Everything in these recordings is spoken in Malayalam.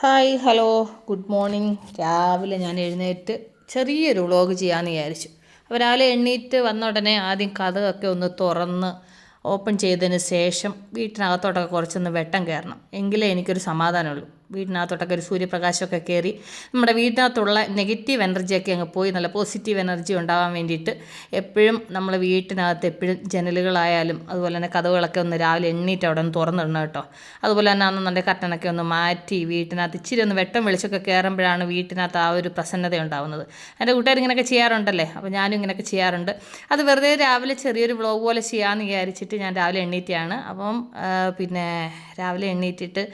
Hi hello good morning. രാവിലെ ഞാൻ എഴുന്നേറ്റ് ചെറിയൊരു വ്ളോഗ് ചെയ്യാമെന്ന് വിചാരിച്ചു. അപ്പോൾ രാവിലെ എണ്ണീറ്റ് വന്ന ഉടനെ ആദ്യം കഥകൊക്കെ ഒന്ന് തുറന്ന് ഓപ്പൺ ചെയ്തതിന് ശേഷം വീട്ടിനകത്തോട്ടൊക്കെ കുറച്ചൊന്ന് വെട്ടം കയറണം. എങ്കിലേ എനിക്കൊരു സമാധാനമുള്ളൂ. വീട്ടിനകത്തോട്ടൊക്കെ ഒരു സൂര്യപ്രകാശമൊക്കെ കയറി നമ്മുടെ വീടിനകത്തുള്ള നെഗറ്റീവ് എനർജിയൊക്കെ അങ്ങ് പോയി. നല്ല പോസിറ്റീവ് എനർജി ഉണ്ടാവാൻ വേണ്ടിയിട്ട് എപ്പോഴും നമ്മൾ വീട്ടിനകത്ത് എപ്പോഴും ജനലുകളായാലും അതുപോലെ തന്നെ കഥകളൊക്കെ ഒന്ന് രാവിലെ എണ്ണീറ്റ് അവിടെ ഒന്ന് തുറന്നിടണം കേട്ടോ. അതുപോലെ തന്നെ അന്നുണ്ടെങ്കിൽ കട്ടനൊക്കെ ഒന്ന് മാറ്റി വീട്ടിനകത്ത് ഇച്ചിരി ഒന്ന് വെട്ടം വെളിച്ചമൊക്കെ കയറുമ്പോഴാണ് വീട്ടിനകത്ത് ആ ഒരു പ്രസന്നത ഉണ്ടാവുന്നത്. എന്റെ കൂട്ടുകാർ ഇങ്ങനെയൊക്കെ ചെയ്യാറുണ്ടല്ലേ? അപ്പോൾ ഞാനും ഇങ്ങനെയൊക്കെ ചെയ്യാറുണ്ട്. അത് വെറുതെ രാവിലെ ചെറിയൊരു വ്ളോഗ് പോലെ ചെയ്യാമെന്ന് വിചാരിച്ചിട്ട് ഞാൻ രാവിലെ എണ്ണീറ്റാണ് അപ്പം പിന്നെ രാവിലെ എണ്ണീറ്റിട്ട്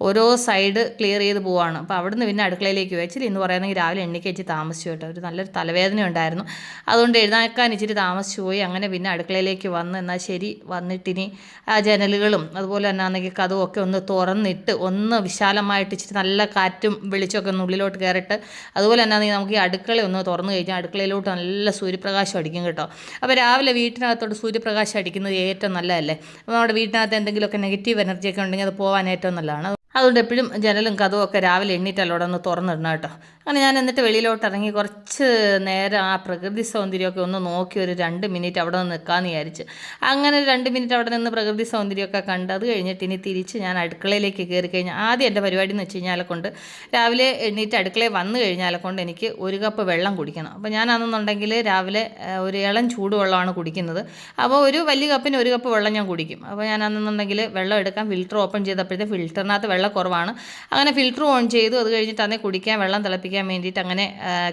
ഓരോ സൈഡ് ക്ലിയർ ചെയ്ത് പോവാണ്. അപ്പോൾ അവിടുന്ന് പിന്നെ അടുക്കളയിലേക്ക് ഇച്ചിരി ഇന്ന് പറയുകയാണെങ്കിൽ രാവിലെ എണ്ണയ്ക്ക് വെച്ച് താമസിച്ചു കേട്ടോ. ഒരു നല്ലൊരു തലവേദന ഉണ്ടായിരുന്നു. അതുകൊണ്ട് എഴുന്നേക്കാൻ ഇച്ചിരി താമസിച്ചു പോയി. അങ്ങനെ പിന്നെ അടുക്കളയിലേക്ക് വന്ന് എന്നാൽ ശരി വന്നിട്ടിനി ആ ജനലുകളും അതുപോലെ തന്നെ ആണെങ്കിൽ കഥവും ഒക്കെ ഒന്ന് തുറന്നിട്ട് ഒന്ന് വിശാലമായിട്ട് ഇച്ചിരി നല്ല കാറ്റും വെളിച്ചമൊക്കെ ഒന്ന് ഉള്ളിലോട്ട് കയറിയിട്ട് അതുപോലെ തന്നെ ആണെങ്കിൽ നമുക്ക് ഈ അടുക്കള ഒന്ന് തുറന്നു കഴിഞ്ഞാൽ അടുക്കളയിലോട്ട് നല്ല സൂര്യപ്രകാശം അടിക്കും കേട്ടോ. അപ്പോൾ രാവിലെ വീട്ടിനകത്തോട്ട് സൂര്യപ്രകാശം അടിക്കുന്നത് ഏറ്റവും നല്ലതല്ലേ? അപ്പോൾ നമ്മുടെ വീട്ടിനകത്ത് എന്തെങ്കിലുമൊക്കെ നെഗറ്റീവ് എനർജിയൊക്കെ ഉണ്ടെങ്കിൽ അത് പോകാൻ ഏറ്റവും നല്ലതാണ്. അതുകൊണ്ട് എപ്പോഴും ജനലും കഥവും ഒക്കെ രാവിലെ എണ്ണീറ്റല്ലോടൊന്ന് തുറന്നിടണം കേട്ടോ. അങ്ങനെ ഞാൻ എന്നിട്ട് വെളിയിലോട്ട് ഇറങ്ങി കുറച്ച് നേരം ആ പ്രകൃതി സൗന്ദര്യമൊക്കെ ഒന്ന് നോക്കി ഒരു രണ്ട് മിനിറ്റ് അവിടെ നിന്ന് നിൽക്കാമെന്ന് വിചാരിച്ച്. അങ്ങനെ രണ്ട് മിനിറ്റ് അവിടെ നിന്ന് പ്രകൃതി സൗന്ദര്യമൊക്കെ കണ്ട് അത് കഴിഞ്ഞിട്ട് ഇനി തിരിച്ച് ഞാൻ അടുക്കളയിലേക്ക് കയറി കഴിഞ്ഞാൽ ആദ്യം എന്റെ പരിപാടി എന്ന് വെച്ച് കഴിഞ്ഞാൽ കൊണ്ട് രാവിലെ എണീറ്റ് അടുക്കളയിൽ വന്നു കഴിഞ്ഞാൽ കൊണ്ട് എനിക്ക് ഒരു കപ്പ് വെള്ളം കുടിക്കണം. അപ്പോൾ ഞാനാണെന്നുണ്ടെങ്കിൽ രാവിലെ ഒരു ഇളം ചൂടുവെള്ളമാണ് കുടിക്കുന്നത്. അപ്പോൾ ഒരു വലിയ കപ്പിന് ഒരു കപ്പ് വെള്ളം ഞാൻ കുടിക്കും. അപ്പോൾ ഞാനാണെന്നുണ്ടെങ്കിൽ വെള്ളം എടുക്കാൻ ഫിൽറ്റർ ഓപ്പൺ ചെയ്തപ്പോഴത്തെ ഫിൽറ്ററിനകത്ത് വെള്ളം കുറവാണ്. അങ്ങനെ ഫിൽറ്റർ ഓൺ ചെയ്തു അത് കഴിഞ്ഞിട്ട് അന്നേ കുടിക്കാൻ വെള്ളം തിളപ്പിക്കാൻ വേണ്ടിയിട്ട് അങ്ങനെ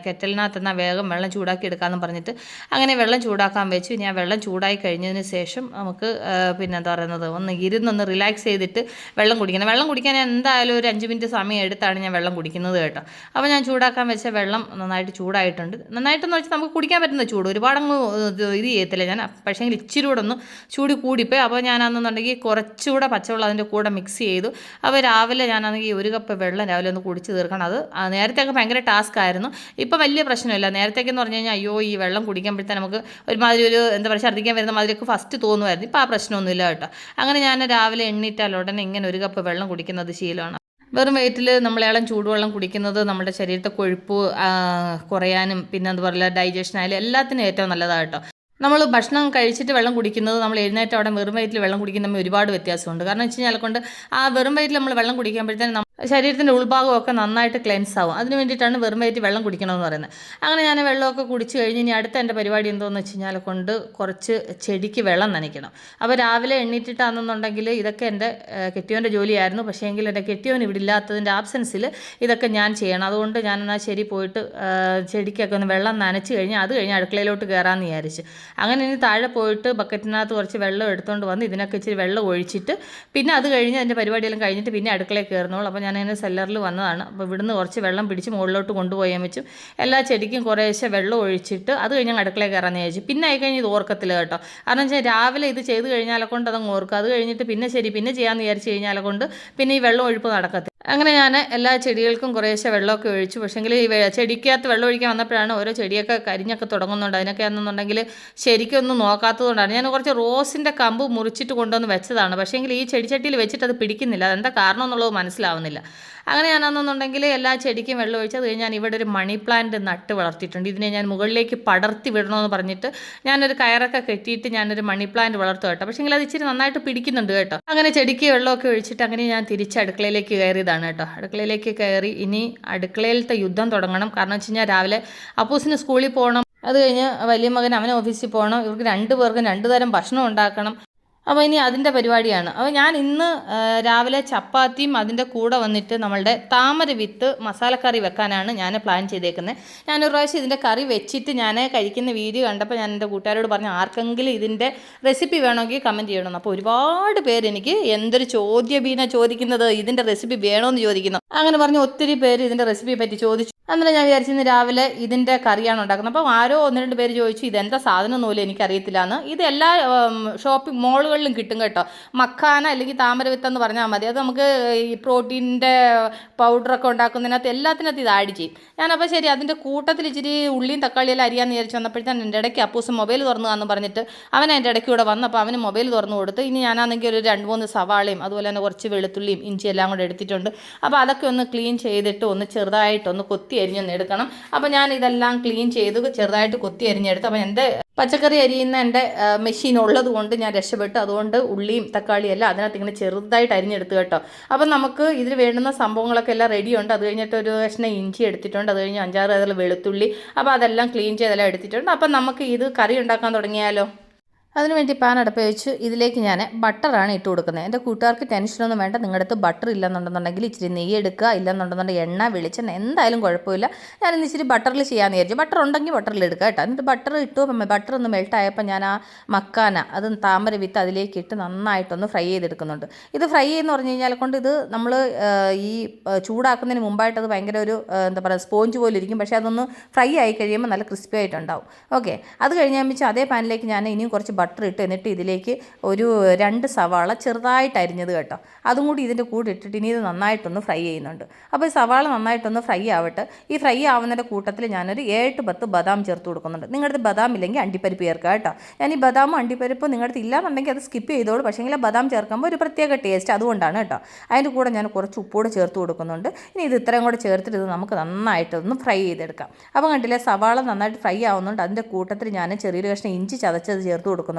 കെറ്റലിനകത്ത് എന്നാൽ വേഗം വെള്ളം ചൂടാക്കി എടുക്കാമെന്ന് പറഞ്ഞിട്ട് അങ്ങനെ വെള്ളം ചൂടാക്കാൻ വെച്ചു. ഇനി ആ വെള്ളം ചൂടായി കഴിഞ്ഞതിന് ശേഷം നമുക്ക് പിന്നെ എന്താ പറയുന്നത് ഒന്ന് ഇരുന്നൊന്ന് റിലാക്സ് ചെയ്തിട്ട് വെള്ളം കുടിക്കണം. വെള്ളം കുടിക്കാൻ എന്തായാലും ഒരു അഞ്ച് മിനിറ്റ് സമയം എടുത്താണ് ഞാൻ വെള്ളം കുടിക്കുന്നത് കേട്ടോ. അപ്പോൾ ഞാൻ ചൂടാക്കാൻ വെച്ച വെള്ളം നന്നായിട്ട് ചൂടായിട്ടുണ്ട്. നന്നായിട്ടെന്ന് വെച്ചാൽ നമുക്ക് കുടിക്കാൻ പറ്റുന്ന ചൂട്. ഒരുപാടങ്ങ് ഇത് ചെയ്യത്തില്ല ഞാൻ. പക്ഷേങ്കിൽ ഇച്ചിരി കൂടെ ഒന്ന് ചൂട് കൂടിപ്പോയി. അപ്പോൾ ഞാനാണെന്നുണ്ടെങ്കിൽ കുറച്ചുകൂടെ പച്ചവെള്ളം അതിന്റെ കൂടെ മിക്സ് ചെയ്തു. അപ്പോൾ രാവിലെ ഞാനാണെങ്കിൽ ഒരു കപ്പ് വെള്ളം രാവിലെ ഒന്ന് കുടിച്ച് തീർക്കണം. അത് നേരത്തെ ഒക്കെ ഭയങ്കര ടാസ്ക് ആയിരുന്നു. ഇപ്പോൾ വലിയ പ്രശ്നമില്ല. നേരത്തേക്ക് എന്ന് പറഞ്ഞു കഴിഞ്ഞാൽ അയ്യോ ഈ വെള്ളം കുടിക്കുമ്പോഴത്തേന് നമുക്ക് ഒരുമാതിരി ഒരു എന്താ പറയുക ഛർദ്ദിക്കാൻ വരുന്ന മാതിരിയൊക്കെ ഫസ്റ്റ് തോന്നുമായിരുന്നു. ഇപ്പോൾ ആ പ്രശ്നമൊന്നുമില്ല കേട്ടോ. അങ്ങനെ ഞാൻ രാവിലെ എണ്ണീറ്റാൽ ഉടനെ ഇങ്ങനെ ഒരു കപ്പ് വെള്ളം കുടിക്കുന്നത് ശീലമാണ്. വെറും വയറ്റിൽ നമ്മളേളം ചൂടുവെള്ളം കുടിക്കുന്നത് നമ്മുടെ ശരീരത്തെ കൊഴുപ്പ് കുറയാനും പിന്നെ ഡൈജഷൻ ആയാലും എല്ലാത്തിനും ഏറ്റവും നല്ലതാണ് കേട്ടോ. നമ്മൾ ഭക്ഷണം കഴിച്ചിട്ട് വെള്ളം കുടിക്കുന്നത് നമ്മൾ എഴുന്നേറ്റ് അവിടെ വെറും വയറ്റിൽ വെള്ളം കുടിക്കുന്ന തമ്മിൽ ഒരുപാട് വ്യത്യാസമുണ്ട്. കാരണം വെച്ച് കഴിഞ്ഞാൽ കൊണ്ട് ആ വെറും വയറ്റിൽ നമ്മൾ വെള്ളം കുടിക്കുമ്പോഴത്തേനും ശരീരത്തിന്റെ ഉൾഭാഗമൊക്കെ നന്നായിട്ട് ക്ലെൻസ് ആവും. അതിന് വേണ്ടിയിട്ടാണ് വെറും വയറ്റിൽ വെള്ളം കുടിക്കണമെന്ന് പറയുന്നത്. അങ്ങനെ ഞാൻ വെള്ളമൊക്കെ കുടിച്ച് കഴിഞ്ഞ് ഇനി അടുത്ത എന്റെ പരിപാടി എന്തോന്ന് വെച്ച് കഴിഞ്ഞാൽ കൊണ്ട് കുറച്ച് ചെടിക്ക് വെള്ളം നനയ്ക്കണം. അപ്പോൾ രാവിലെ എണ്ണീറ്റിട്ടാണെന്നുണ്ടെങ്കിൽ ഇതൊക്കെ എന്റെ കെട്ടിയോന്റെ ജോലിയായിരുന്നു. പക്ഷേ എങ്കിൽ എന്റെ കെട്ടിയോൻ ഇവിടെ ഇല്ലാത്തതിന്റെ ആബ്സെൻസിൽ ഇതൊക്കെ ഞാൻ ചെയ്യണം. അതുകൊണ്ട് ഞാൻ ശരി പോയിട്ട് ചെടിക്കൊക്കെ ഒന്ന് വെള്ളം നനച്ച് കഴിഞ്ഞ് അത് കഴിഞ്ഞ് അടുക്കളയിലോട്ട് കയറാമെന്ന് വിചാരിച്ച്. അങ്ങനെ ഇനി താഴെ പോയിട്ട് ബക്കറ്റിനകത്ത് കുറച്ച് വെള്ളം എടുത്തുകൊണ്ട് വന്ന് ഇതിനൊക്കെ ഇച്ചിരി വെള്ളം ഒഴിച്ചിട്ട് പിന്നെ അത് കഴിഞ്ഞ് അതിന്റെ പരിപാടിയെല്ലാം കഴിഞ്ഞിട്ട് പിന്നെ അടുക്കളയിൽ കയറുന്നുള്ളൂ അപ്പോൾ ഞാൻ സെല്ലറിൽ വന്നതാണ്. അപ്പോൾ ഇവിടുന്ന് കുറച്ച് വെള്ളം പിടിച്ച് മുകളിലോട്ട് കൊണ്ടുപോയാൽ വെച്ചും എല്ലാ ചെടിക്കും കുറേശ്ശെ വെള്ളം ഒഴിച്ചിട്ട് അത് കഴിഞ്ഞ് അടുക്കളയിൽ കയറാമെന്ന് വിചാരിച്ചു. പിന്നെ ആയി കഴിഞ്ഞ് ഇത് ഓർക്കത്തില്ല കേട്ടോ. കാരണം വെച്ചാൽ രാവിലെ ഇത് ചെയ്ത് കഴിഞ്ഞാലെ കൊണ്ട് അതങ്ങ് ഓർക്കും. അത് കഴിഞ്ഞിട്ട് പിന്നെ ശരി പിന്നെ ചെയ്യാമെന്ന് വിചാരിച്ച് കഴിഞ്ഞാലെ കൊണ്ട് പിന്നെ ഈ വെള്ളം ഒഴിപ്പ് നടക്കത്തില്ല. അങ്ങനെ ഞാൻ എല്ലാ ചെടികൾക്കും കുറേശ്ശെ വെള്ളമൊക്കെ ഒഴിച്ചു. പക്ഷേങ്കിൽ ഈ ചെടിക്കകത്ത് വെള്ളം ഒഴിക്കാൻ വന്നപ്പോഴാണ് ഓരോ ചെടിയൊക്കെ കരിഞ്ഞൊക്കെ തുടങ്ങുന്നുണ്ട്. അതിനൊക്കെ ആണെന്നുണ്ടെങ്കിൽ ശരിക്കും ഒന്നും നോക്കാത്തതുകൊണ്ടാണ്. ഞാൻ കുറച്ച് റോസിന്റെ കമ്പ് മുറിച്ചിട്ട് കൊണ്ടുവന്ന് വെച്ചതാണ്. പക്ഷേങ്കിൽ ഈ ചെടിച്ചട്ടിയിൽ വെച്ചിട്ട് അത് പിടിക്കുന്നില്ല. അതെന്താ കാരണം എന്നുള്ളത് മനസ്സിലാവുന്നില്ല. അങ്ങനെ ഞാനാണെന്നുണ്ടെങ്കിൽ എല്ലാ ചെടിക്കും വെള്ളം ഒഴിച്ച് അത് ഞാൻ ഇവിടെ ഒരു മണി പ്ലാന്റ് നട്ട് വളർത്തിയിട്ടുണ്ട്. ഇതിനെ ഞാൻ മുകളിലേക്ക് പടർത്തി വിടണമെന്ന് പറഞ്ഞിട്ട് ഞാനൊരു കയറൊക്കെ കെട്ടിയിട്ട് ഞാനൊരു മണി പ്ലാന്റ് വളർത്തു കേട്ടോ. പക്ഷേ അത് ഇച്ചിരി നന്നായിട്ട് പിടിക്കുന്നുണ്ട് കേട്ടോ. അങ്ങനെ ചെടിക്ക് വെള്ളമൊക്കെ ഒഴിച്ചിട്ട് അങ്ങനെ ഞാൻ തിരിച്ച് അടുക്കളയിലേക്ക് കയറിയതാണ് കേട്ടോ. അടുക്കളയിലേക്ക് കയറി ഇനി അടുക്കളയിലത്തെ യുദ്ധം തുടങ്ങണം. കാരണം വെച്ച് കഴിഞ്ഞാൽ രാവിലെ അപ്പൂസിന് സ്കൂളിൽ പോകണം. അത് കഴിഞ്ഞ് വലിയ മകൻ അവൻ ഓഫീസിൽ പോകണം. ഇവർക്ക് രണ്ട് പേർക്കും രണ്ട് തരം ഭക്ഷണം ഉണ്ടാക്കണം. അപ്പോൾ ഇനി അതിന്റെ പരിപാടിയാണ്. അപ്പോൾ ഞാൻ ഇന്ന് രാവിലെ ചപ്പാത്തിയും അതിന്റെ കൂടെ വന്നിട്ട് നമ്മളുടെ താമര വിത്ത് മസാലക്കറി വെക്കാനാണ് ഞാൻ പ്ലാൻ ചെയ്തേക്കുന്നത് ഞാനൊരു പ്രാവശ്യം ഇതിന്റെ കറി വെച്ചിട്ട് ഞാൻ കഴിക്കുന്ന വീഡിയോ കണ്ടപ്പോൾ ഞാൻ എന്റെ കൂട്ടുകാരോട് പറഞ്ഞു ആർക്കെങ്കിലും ഇതിന്റെ റെസിപ്പി വേണമെങ്കിൽ കമന്റ് ചെയ്യണമെന്ന്. അപ്പോൾ ഒരുപാട് പേര് എനിക്ക് എന്തൊരു ചോദ്യ ബീന ചോദിക്കുന്നത് ഇതിന്റെ റെസിപ്പി വേണമെന്ന് ചോദിക്കുന്നു. അങ്ങനെ പറഞ്ഞ് ഒത്തിരി പേര് ഇതിന്റെ റെസിപ്പിയെ പറ്റി ചോദിച്ചു. അന്നേരം ഞാൻ വിചാരിച്ചിന്ന് രാവിലെ ഇതിന്റെ കറിയാണ് ഉണ്ടാക്കുന്നത്. അപ്പം ആരോ ഒന്ന് രണ്ട് പേര് ചോദിച്ചു ഇതെന്താ സാധനം പോലും എനിക്കറിയത്തില്ല എന്ന് ഇത് എല്ലാ ഷോപ്പിംഗ് മോളുകളിലും കിട്ടും കേട്ടോ. മക്കാന അല്ലെങ്കിൽ താമരവിത്ത് എന്ന് പറഞ്ഞാൽ മതി. അത് നമുക്ക് ഈ പ്രോട്ടീനിന്റെ പൗഡറൊക്കെ ഉണ്ടാക്കുന്നതിനകത്ത് എല്ലാത്തിനകത്ത് ഇത് ആഡ് ചെയ്യും. ഞാനപ്പോൾ ശരി അതിന്റെ കൂട്ടത്തിൽ ഇച്ചിരി ഉള്ളിയും തക്കാളിയെല്ലാം അരിയാന്ന് വിചാരിച്ച് വന്നപ്പോഴത്തേന് എന്റെ ഇടയ്ക്ക് അപ്പൂസ് മൊബൈൽ തുറന്നു എന്ന് പറഞ്ഞിട്ട് അവൻ എന്റെ ഇടയ്ക്ക് ഇവിടെ വന്നപ്പോൾ അവന് മൊബൈൽ തുറന്നു കൊടുത്ത് ഇനി ഞാനാണെങ്കിൽ ഒരു രണ്ട് മൂന്ന് സവാളയും അതുപോലെ തന്നെ കുറച്ച് വെളുത്തുള്ളിയും ഇഞ്ചി എല്ലാം കൂടെ എടുത്തിട്ടുണ്ട്. അപ്പോൾ അതൊക്കെ ഒന്ന് ക്ലീൻ ചെയ്തിട്ട് ഒന്ന് ചെറുതായിട്ടൊന്ന് കൊത്തി അരിഞ്ഞൊന്ന് എടുക്കണം. അപ്പോൾ ഞാൻ ഇതെല്ലാം ക്ലീൻ ചെയ്ത് ചെറുതായിട്ട് കൊത്തി അരിഞ്ഞെടുത്ത്. അപ്പോൾ എന്റെ പച്ചക്കറി അരിയുന്ന എന്റെ മെഷീൻ ഉള്ളത് കൊണ്ട് ഞാൻ രക്ഷപ്പെട്ടു. അതുകൊണ്ട് ഉള്ളിയും തക്കാളിയും എല്ലാം അതിനകത്ത് ഇങ്ങനെ ചെറുതായിട്ട് അരിഞ്ഞെടുത്ത് കേട്ടോ. അപ്പം നമുക്ക് ഇതിന് വേണ്ടുന്ന സംഭവങ്ങളൊക്കെ എല്ലാം റെഡിയുണ്ട് അത് കഴിഞ്ഞിട്ട് ഒരു കഷ്ണം ഇഞ്ചി എടുത്തിട്ടുണ്ട്. അത് കഴിഞ്ഞ് അഞ്ചാറ് അതിൽ വെളുത്തുള്ളി. അപ്പോൾ അതെല്ലാം ക്ലീൻ ചെയ്തെല്ലാം എടുത്തിട്ടുണ്ട്. അപ്പം നമുക്ക് ഇത് കറി ഉണ്ടാക്കാൻ തുടങ്ങിയാലോ? അതിനുവേണ്ടി പാൻ അടുപ്പ് ഇതിലേക്ക് ഞാൻ ബട്ടറാണ് ഇട്ട് കൊടുക്കുന്നത്. എന്റെ കൂട്ടുകാർക്ക് ടെൻഷനൊന്നും വേണ്ട. നിങ്ങളുടെ അടുത്ത് ബട്ടർ ഇല്ലെന്നുണ്ടെന്നുണ്ടെങ്കിൽ ഇച്ചിരി നെയ്യ് എടുക്കുക. ഇല്ലെന്നുണ്ടെന്നുണ്ടെങ്കിൽ എണ്ണ വെളിച്ചെണ്ണ എന്തായാലും കുഴപ്പമില്ല. ഞാനിന്ന് ഇച്ചിരി ബട്ടറിൽ ചെയ്യാമെന്ന് വിചാരിച്ചു. ബട്ടർ ഉണ്ടെങ്കിൽ ബട്ടറിൽ എടുക്കുക കേട്ടോ. എന്നിട്ട് ബട്ടർ ഇട്ടു ബട്ടർ ഒന്ന് മെൽട്ടായപ്പോൾ ഞാൻ ആ മക്കാന അത് താമര വിത്ത് അതിലേക്ക് ഇട്ട് നന്നായിട്ടൊന്ന് ഫ്രൈ ചെയ്തെടുക്കുന്നുണ്ട്. ഇത് ഫ്രൈ ചെയ്യുന്ന പറഞ്ഞു കഴിഞ്ഞാൽ കൊണ്ട് ഇത് നമ്മൾ ഈ ചൂടാക്കുന്നതിന് മുമ്പായിട്ട് അത് ഭയങ്കര ഒരു എന്താ പറയുക സ്പോഞ്ച് പോലെ ഇരിക്കും. പക്ഷേ അതൊന്ന് ഫ്രൈ ആയി കഴിയുമ്പോൾ നല്ല ക്രിസ്പി ആയിട്ടുണ്ടാവും. ഓക്കെ അത് കഴിഞ്ഞാൽ അതേ പാനിലേക്ക് ഞാൻ ഇനിയും കുറച്ച് ബട്ടർ ഇട്ട് എന്നിട്ട് ഇതിലേക്ക് ഒരു രണ്ട് സവാള ചെറുതായിട്ട് അരിഞ്ഞത് കേട്ടോ. അതും കൂടി ഇതിന്റെ കൂടെ ഇട്ടിട്ട് ഇനി ഇത് നന്നായിട്ടൊന്ന് ഫ്രൈ ചെയ്യുന്നുണ്ട്. അപ്പോൾ ഈ സവാള നന്നായിട്ടൊന്ന് ഫ്രൈ ആവട്ടെ. ഈ ഫ്രൈ ആവുന്നതിന്റെ കൂട്ടത്തിൽ ഞാനൊരു ഏഴ് പത്ത് ബദാം ചേർത്ത് കൊടുക്കുന്നുണ്ട്. നിങ്ങളുടെ ബദാം ഇല്ലെങ്കിൽ അണ്ടിപ്പരിപ്പ് ചേർക്കുക കേട്ടോ. ഞാൻ ഈ ബദാമും അണ്ടിപ്പരിപ്പും നിങ്ങളുടെ ഇല്ലാന്നുണ്ടെങ്കിൽ അത് സ്കിപ്പ് ചെയ്തോളൂ. പക്ഷേങ്കിൽ ബദാം ചേർക്കുമ്പോൾ ഒരു പ്രത്യേക ടേസ്റ്റ് അതുകൊണ്ടാണ് കേട്ടോ. അതിന്റെ കൂടെ ഞാൻ കുറച്ച് ഉപ്പൂടെ ചേർത്ത് കൊടുക്കുന്നുണ്ട്. ഇനി ഇത് ഇത്രയും കൂടെ ചേർത്തിട്ട് ഇത് നമുക്ക് നന്നായിട്ടൊന്ന് ഫ്രൈ ചെയ്തെടുക്കാം. അപ്പോൾ കണ്ടില്ലേ സവാള നന്നായിട്ട് ഫ്രൈ ആവുന്നുണ്ട്. അതിന്റെ കൂട്ടത്തിൽ ഞാൻ ചെറിയൊരു കഷ്ണം ഇഞ്ചി ചതച്ചത് ചേർത്ത് കൊടുക്കുന്നുണ്ട്.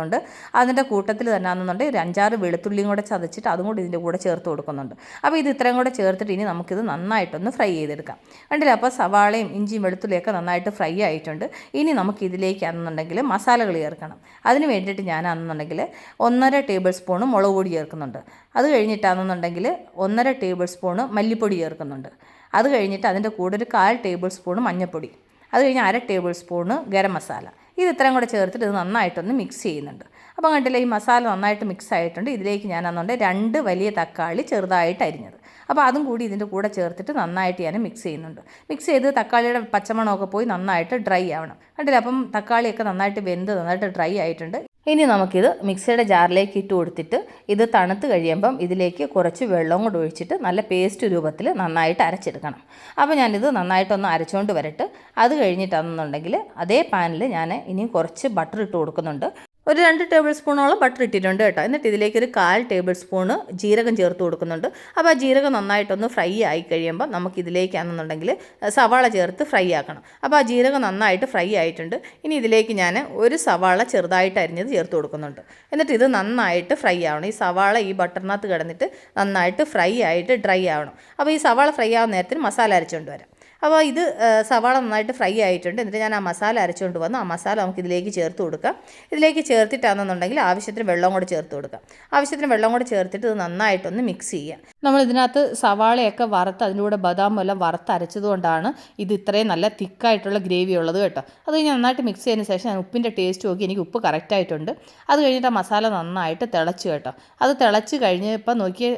അതിന്റെ കൂട്ടത്തിൽ തന്നെ ആണെന്നുണ്ടെങ്കിൽ ഒരു അഞ്ചാറ് വെളുത്തുള്ളിയും കൂടെ ചതച്ചിട്ട് അതും കൂടി ഇതിന്റെ കൂടെ ചേർത്ത് കൊടുക്കുന്നുണ്ട്. അപ്പോൾ ഇത് ഇത്രയും കൂടെ ചേർത്തിട്ട് ഇനി നമുക്കിത് നന്നായിട്ടൊന്ന് ഫ്രൈ ചെയ്തെടുക്കാം. കണ്ടില്ലേ? അപ്പോൾ സവാളയും ഇഞ്ചിയും വെളുത്തുള്ളിയൊക്കെ നന്നായിട്ട് ഫ്രൈ ആയിട്ടുണ്ട്. ഇനി നമുക്ക് ആണെന്നുണ്ടെങ്കിൽ മസാലകൾ ചേർക്കണം. അതിന് വേണ്ടിയിട്ട് ഞാനാണെന്നുണ്ടെങ്കിൽ ഒന്നര ടേബിൾ സ്പൂണ് മുളക് പൊടി ചേർക്കുന്നുണ്ട്. അത് കഴിഞ്ഞിട്ടാണെന്നുണ്ടെങ്കിൽ ഒന്നര ടേബിൾ സ്പൂണ് മല്ലിപ്പൊടി ചേർക്കുന്നുണ്ട്. അത് കഴിഞ്ഞിട്ട് അതിന്റെ കൂടെ ഒരു കാൽ ടേബിൾ സ്പൂണ് മഞ്ഞൾപ്പൊടി. അത് കഴിഞ്ഞ് അര ടേബിൾ സ്പൂണ് ഗരം മസാല. ഇത് ഇത്രയും കൂടെ ചേർത്തിട്ട് ഇത് നന്നായിട്ടൊന്ന് മിക്സ് ചെയ്യുന്നുണ്ട്. അപ്പോൾ കണ്ടില്ലേ ഈ മസാല നന്നായിട്ട് മിക്സ് ആയിട്ടുണ്ട്. ഇതിലേക്ക് ഞാൻ അന്നുകൊണ്ട് രണ്ട് വലിയ തക്കാളി ചെറുതായിട്ട് അരിഞ്ഞത്. അപ്പോൾ അതും കൂടി ഇതിന്റെ കൂടെ ചേർത്തിട്ട് നന്നായിട്ട് ഞാൻ മിക്സ് ചെയ്യുന്നുണ്ട്. മിക്സ് ചെയ്ത് തക്കാളിയുടെ പച്ചമണമൊക്കെ പോയി നന്നായിട്ട് ഡ്രൈ ആവണം. കണ്ടില്ല? അപ്പം തക്കാളിയൊക്കെ നന്നായിട്ട് വെന്ത് നന്നായിട്ട് ഡ്രൈ ആയിട്ടുണ്ട്. ഇനി നമുക്കിത് മിക്സിയുടെ ജാറിലേക്ക് ഇട്ട് കൊടുത്തിട്ട് ഇത് തണുത്ത് കഴിയുമ്പം ഇതിലേക്ക് കുറച്ച് വെള്ളം കൂടെ ഒഴിച്ചിട്ട് നല്ല പേസ്റ്റ് രൂപത്തിൽ നന്നായിട്ട് അരച്ചെടുക്കണം. അപ്പോൾ ഞാനിത് നന്നായിട്ടൊന്ന് അരച്ചുകൊണ്ട് വരട്ട്. അത് കഴിഞ്ഞിട്ടാണെന്നുണ്ടെങ്കിൽ അതേ പാനിൽ ഞാൻ ഇനിയും കുറച്ച് ബട്ടർ ഇട്ട് കൊടുക്കുന്നുണ്ട്. ഒരു രണ്ട് ടേബിൾ സ്പൂണോളം ബട്ടർ ഇട്ടിട്ടുണ്ട് കേട്ടോ. എന്നിട്ട് ഇതിലേക്ക് ഒരു കാൽ ടേബിൾ സ്പൂണ് ജീരകം ചേർത്ത് കൊടുക്കുന്നുണ്ട്. അപ്പോൾ ആ ജീരകം നന്നായിട്ടൊന്ന് ഫ്രൈ ആയി കഴിയുമ്പോൾ നമുക്ക് ഇതിലേക്കാണെന്നുണ്ടെങ്കിൽ സവാള ചേർത്ത് ഫ്രൈ ആക്കണം. അപ്പോൾ ആ ജീരകം നന്നായിട്ട് ഫ്രൈ ആയിട്ടുണ്ട്. ഇനി ഇതിലേക്ക് ഞാൻ ഒരു സവാള ചെറുതായിട്ട് അരിഞ്ഞത് ചേർത്ത് കൊടുക്കുന്നുണ്ട്. എന്നിട്ട് ഇത് നന്നായിട്ട് ഫ്രൈ ആവണം. ഈ സവാള ഈ ബട്ടറിനകത്ത് കിടന്നിട്ട് നന്നായിട്ട് ഫ്രൈ ആയിട്ട് ഡ്രൈ ആവണം. അപ്പോൾ ഈ സവാള ഫ്രൈ ആവുന്ന നേരത്തിന് മസാല അരച്ചുകൊണ്ട് വരാം. അപ്പോൾ ഇത് സവാള നന്നായിട്ട് ഫ്രൈ ആയിട്ടുണ്ട്. എന്നിട്ട് ഞാൻ ആ മസാല അരച്ചുകൊണ്ട് വന്നു. ആ മസാല നമുക്ക് ഇതിലേക്ക് ചേർത്ത് കൊടുക്കാം. ഇതിലേക്ക് ചേർത്തിട്ടാണെന്നുണ്ടെങ്കിൽ ആവശ്യത്തിന് വെള്ളം കൂടെ ചേർത്ത് കൊടുക്കാം. ആവശ്യത്തിന് വെള്ളം കൂടെ ചേർത്തിട്ട് ഇത് നന്നായിട്ടൊന്ന് മിക്സ് ചെയ്യാം. നമ്മൾ ഇതിനകത്ത് സവാളയൊക്കെ വറുത്ത് അതിലൂടെ ബദാം എല്ലാം വറുത്ത് അരച്ചതുകൊണ്ടാണ് ഇത് ഇത്രയും നല്ല തിക്കായിട്ടുള്ള ഗ്രേവി ഉള്ളത് കേട്ടോ. അത് കഴിഞ്ഞ് നന്നായിട്ട് മിക്സ് ചെയ്തതിന് ശേഷം ഞാൻ ഉപ്പിന്റെ ടേസ്റ്റ് നോക്കി. എനിക്ക് ഉപ്പ് കറക്റ്റായിട്ടുണ്ട് അത് കഴിഞ്ഞിട്ട് ആ മസാല നന്നായിട്ട് തിളച്ചു കേട്ടോ. അത് തിളച്ച് കഴിഞ്ഞപ്പോൾ നോക്കിയ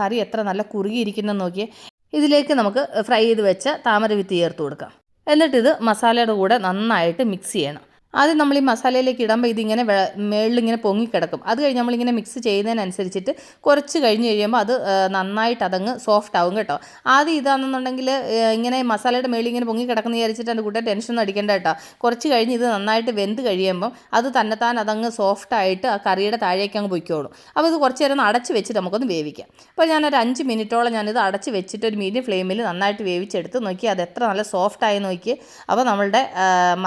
കറി എത്ര നല്ല കുറുകിയിരിക്കുന്നെന്ന് നോക്കിയേ. ഇതിലേക്ക് നമുക്ക് ഫ്രൈ ചെയ്ത് വെച്ച താമര വിത്ത് ചേർത്ത് കൊടുക്കാം. എന്നിട്ടിത് മസാലയുടെ കൂടെ നന്നായിട്ട് മിക്സ് ചെയ്യണം. ആദ്യം നമ്മൾ ഈ മസാലയിലേക്ക് ഇടുമ്പോൾ ഇതിങ്ങനെ മേളിലിങ്ങനെ പൊങ്ങിക്കിടക്കും അത് കഴിഞ്ഞ് നമ്മളിങ്ങനെ മിക്സ് ചെയ്യുന്നതിനനുസരിച്ചിട്ട് കുറച്ച് കഴിഞ്ഞ് കഴിയുമ്പോൾ അത് നന്നായിട്ട് അതങ്ങ് സോഫ്റ്റ് ആവും കേട്ടോ. ആദ്യം ഇതാണെന്നുണ്ടെങ്കിൽ ഇങ്ങനെ മസാലയുടെ മേളിൽ ഇങ്ങനെ പൊങ്ങിക്കിടക്കുന്ന വിചാരിച്ചിട്ട് എന്റെ ടെൻഷൻ ടെൻഷനൊന്നും അടിക്കേണ്ട കേട്ടോ. കുറച്ച് കഴിഞ്ഞ് ഇത് നന്നായിട്ട് വെന്ത് കഴിയുമ്പം അത് തന്നെത്താൻ അതങ്ങ് സോഫ്റ്റായിട്ട് ആ കറിയുടെ താഴേക്ക് അങ്ങ് പൊയ്ക്കോളും. അപ്പോൾ ഇത് കുറച്ച് നേരം ഒന്ന് അടച്ച് വെച്ചിട്ട് നമുക്കൊന്ന് വേവിക്കാം. അപ്പോൾ ഞാനൊരു അഞ്ച് മിനിറ്റോളം ഞാനിത് അടച്ച് വെച്ചിട്ട് ഒരു മീഡിയം ഫ്ലെയിമിൽ നന്നായിട്ട് വേവിച്ചെടുത്ത് നോക്കി അത് എത്ര നല്ല സോഫ്റ്റായി നോക്കി. അപ്പോൾ നമ്മളുടെ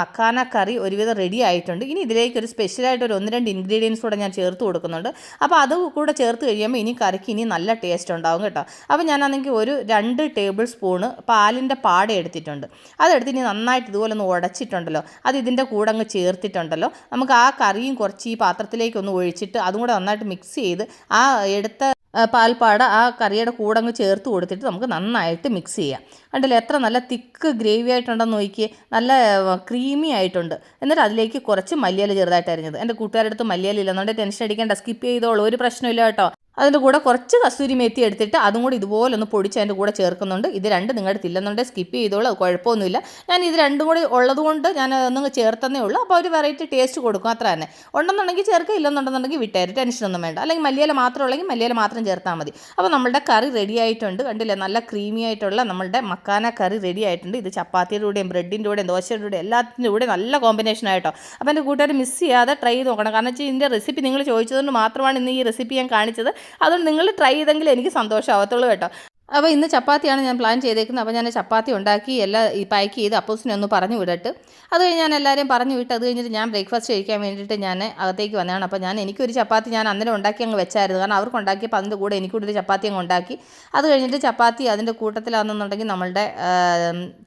മക്കാന കറി ഒരുവിധം റെഡി ആയിട്ടുണ്ട്. ഇനി ഇതിലേക്ക് ഒരു സ്പെഷ്യലായിട്ട് ഒരു ഒന്ന് രണ്ട് ഇൻഗ്രീഡിയൻസ് കൂടെ ഞാൻ ചേർത്ത് കൊടുക്കുന്നുണ്ട്. അപ്പോൾ അത് കൂടെ ചേർത്ത് കഴിയുമ്പോൾ ഇനി കറിക്ക് ഇനി നല്ല ടേസ്റ്റ് ഉണ്ടാവും കേട്ടോ. അപ്പോൾ ഞാനാണെങ്കിൽ ഒരു രണ്ട് ടേബിൾ സ്പൂണ് പാലിന്റെ പാട എടുത്തിട്ടുണ്ട്. അതെടുത്ത് ഇനി നന്നായിട്ട് ഇതുപോലെ ഒന്ന് ഉടച്ചിട്ടുണ്ടല്ലോ. അത് ഇതിന്റെ കൂടെ അങ്ങ് ചേർത്തിട്ടുണ്ടല്ലോ. നമുക്ക് ആ കറിയും കുറച്ച് ഈ പാത്രത്തിലേക്ക് ഒന്ന് ഒഴിച്ചിട്ട് അതും കൂടെ നന്നായിട്ട് മിക്സ് ചെയ്ത് ആ എടുത്ത പാൽപ്പാട ആ കറിയുടെ കൂടെ അങ്ങ് ചേർത്ത് കൊടുത്തിട്ട് നമുക്ക് നന്നായിട്ട് മിക്സ് ചെയ്യാം. കണ്ടില്ലേ എത്ര നല്ല തിക്ക് ഗ്രേവി ആയിട്ടുണ്ടെന്ന് നോക്കി നല്ല ക്രീമി ആയിട്ടുണ്ട്. എന്നിട്ട് അതിലേക്ക് കുറച്ച് മല്ലിയില ചെറുതായിട്ട് അരിഞ്ഞത്. എന്റെ കൂട്ടുകാരുടെ അടുത്ത് മല്ലിയില ഇല്ലെന്നുകൊണ്ട് ടെൻഷൻ അടിക്കേണ്ട സ്കിപ്പ് ചെയ്തോളൂ ഒരു പ്രശ്നമില്ല കേട്ടോ. അതിന്റെ കൂടെ കുറച്ച് കസ്തൂരി മേത്തി എടുത്തിട്ട് അതും കൂടി ഇതുപോലെ ഒന്ന് പൊടിച്ച് അതിന്റെ കൂടെ ചേർക്കുന്നുണ്ട്. ഇത് രണ്ട് നിങ്ങളുടെ തില്ലെന്നുണ്ടെങ്കിൽ സ്കിപ്പ് ചെയ്തോളൂ കുഴപ്പമൊന്നുമില്ല. ഞാൻ ഇത് രണ്ടും കൂടി ഉള്ളതുകൊണ്ട് ഞാൻ അതൊന്നും ചേർത്തന്നേ ഉള്ളൂ. അപ്പോൾ ഒരു വെറൈറ്റി ടേസ്റ്റ് കൊടുക്കും അത്ര തന്നെ. ഉണ്ടെന്നുണ്ടെങ്കിൽ ചേർക്കുക ഇല്ലെന്നുണ്ടെന്നുണ്ടെങ്കിൽ വിട്ടേര് ടെൻഷനൊന്നും വേണ്ട. അല്ലെങ്കിൽ മല്ലിയില മാത്രം ഉള്ളെങ്കിൽ മല്ലിയില മാത്രം ചേർത്താൽ മതി. അപ്പോൾ നമ്മുടെ കറി റെഡി ആയിട്ടുണ്ട്. കണ്ടില്ലേ? നല്ല ക്രീമി ആയിട്ടുള്ള നമ്മുടെ മക്കാന കറി റെഡി ആയിട്ടുണ്ട്. ഇത് ചപ്പാത്തിയുടെ കൂടെയും ബ്രെഡിന്റെ കൂടെയും ദോശയുടെ കൂടെയും എല്ലാത്തിന്റെ കൂടെ നല്ല കോമ്പിനേഷൻ ആയിട്ടോ. അപ്പോൾ എന്റെ കൂട്ടുകാർ മിസ് ചെയ്യാതെ ട്രൈ ചെയ്ത് നോക്കണം. കാരണം വെച്ചാൽ ഇതിന്റെ റെസിപ്പി നിങ്ങൾ ചോദിച്ചതുകൊണ്ട് മാത്രമാണ് ഇന്ന് ഈ റെസിപ്പി ഞാൻ കാണിച്ചത്. അതുകൊണ്ട് നിങ്ങൾ ട്രൈ ചെയ്തെങ്കിൽ എനിക്ക് സന്തോഷമാവത്തുള്ളൂ കേട്ടോ. അപ്പോൾ ഇന്ന് ചപ്പാത്തിയാണ് ഞാൻ പ്ലാൻ ചെയ്തേക്കുന്നത്. അപ്പോൾ ഞാൻ ചപ്പാത്തി ഉണ്ടാക്കി എല്ലാം പാക്ക് ചെയ്ത് അപ്പോസിനെ ഒന്ന് പറഞ്ഞു വിടട്ട്. അത് കഴിഞ്ഞ് ഞാൻ എല്ലാവരെയും പറഞ്ഞു വിട്ട് അത് കഴിഞ്ഞിട്ട് ഞാൻ ബ്രേക്ക്ഫാസ്റ്റ് കഴിക്കാൻ വേണ്ടിയിട്ട് ഞാൻ അകത്തേക്ക് വന്നതാണ്. അപ്പോൾ ഞാൻ എനിക്കൊരു ചപ്പാത്തി ഞാൻ അന്നേരം ഉണ്ടാക്കി അങ്ങ് വെച്ചായിരുന്നു. കാരണം അവർക്ക് ഉണ്ടാക്കിയപ്പോൾ അതിന്റെ കൂടെ എനിക്കൂടെ ചപ്പാത്തി അങ്ങ് ഉണ്ടാക്കി. അത് കഴിഞ്ഞിട്ട് ചപ്പാത്തി അതിന്റെ കൂട്ടത്തിലാണെന്നുണ്ടെങ്കിൽ നമ്മളുടെ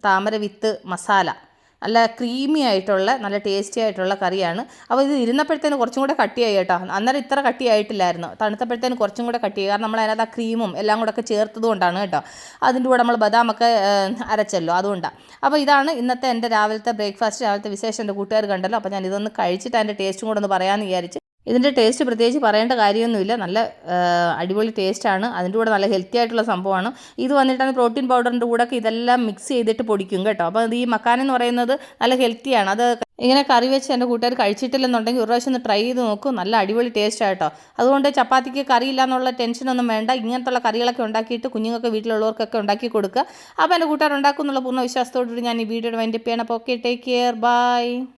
താമര വിത്ത് മസാല. നല്ല ക്രീമി ആയിട്ടുള്ള നല്ല ടേസ്റ്റി ആയിട്ടുള്ള കറിയാണ്. അപ്പോൾ ഇത് ഇരുന്നപ്പോഴത്തേന് കുറച്ചും കൂടെ കട്ടിയായി കേട്ടോ. അന്നേരം ഇത്ര കട്ടിയായിട്ടില്ലായിരുന്നു. തണുത്തപ്പോഴത്തേന് കുറച്ചും കൂടെ കട്ടിയായി. കാരണം നമ്മൾ അതിനകത്ത് ആ ക്രീമും എല്ലാം കൂടെ ഒക്കെ ചേർത്തത് കൊണ്ടാണ് കേട്ടോ. അതിന്റെ കൂടെ നമ്മൾ ബദാമൊക്കെ അരച്ചല്ലോ. അതുകൊണ്ടാണ് അപ്പോൾ ഇതാണ് ഇന്നത്തെ എന്റെ രാവിലത്തെ ബ്രേക്ക്ഫാസ്റ്റ് രാവിലത്തെ വിശേഷം എന്റെ കൂട്ടുകാർ കണ്ടല്ലോ. അപ്പോൾ ഞാൻ ഇതൊന്ന് കഴിച്ചിട്ട് അതിന്റെ ടേസ്റ്റും കൂടെ ഒന്ന് പറയാമെന്ന് വിചാരിച്ച് ഇതിന്റെ ടേസ്റ്റ് പ്രത്യേകിച്ച് പറയേണ്ട കാര്യമൊന്നുമില്ല. നല്ല അടിപൊളി ടേസ്റ്റാണ് അതിന്റെ കൂടെ നല്ല ഹെൽത്തി ആയിട്ടുള്ള സംഭവമാണ്. ഇത് വന്നിട്ടാണ് പ്രോട്ടീൻ പൗഡറിന്റെ കൂടെ ഇതെല്ലാം മിക്സ് ചെയ്തിട്ട് പൊടിക്കും കേട്ടോ. അപ്പോൾ ഈ മക്കാൻ എന്ന് പറയുന്നത് നല്ല ഹെൽത്തിയാണ് അത് ഇങ്ങനെ കറി വെച്ച് എന്റെ കൂട്ടുകാർ കഴിച്ചിട്ടില്ലെന്നുണ്ടെങ്കിൽ ഒരു പ്രാവശ്യം ഒന്ന് ട്രൈ ചെയ്ത് നോക്കും. നല്ല അടിപൊളി ടേസ്റ്റ് ആട്ടോ അതുകൊണ്ട് ചപ്പാത്തിക്ക് കറിയില്ല എന്നുള്ള ടെൻഷനൊന്നും വേണ്ട. ഇങ്ങനത്തുള്ള കറികളൊക്കെ ഉണ്ടാക്കിയിട്ട് കുഞ്ഞുങ്ങൾക്ക് വീട്ടിലുള്ളവർക്കൊക്കെ ഉണ്ടാക്കി കൊടുക്കുക. അപ്പോൾ എന്റെ കൂട്ടുകാർ ഉണ്ടാക്കും എന്നുള്ള പൂർണ വിശ്വാസത്തോടുകൂടി ഞാൻ ഈ വീഡിയോയുടെ വൈൻഡപ്പ് ചെയ്യണം അപ്പോൾ ഓക്കെ ടേക്ക് കെയർ ബൈ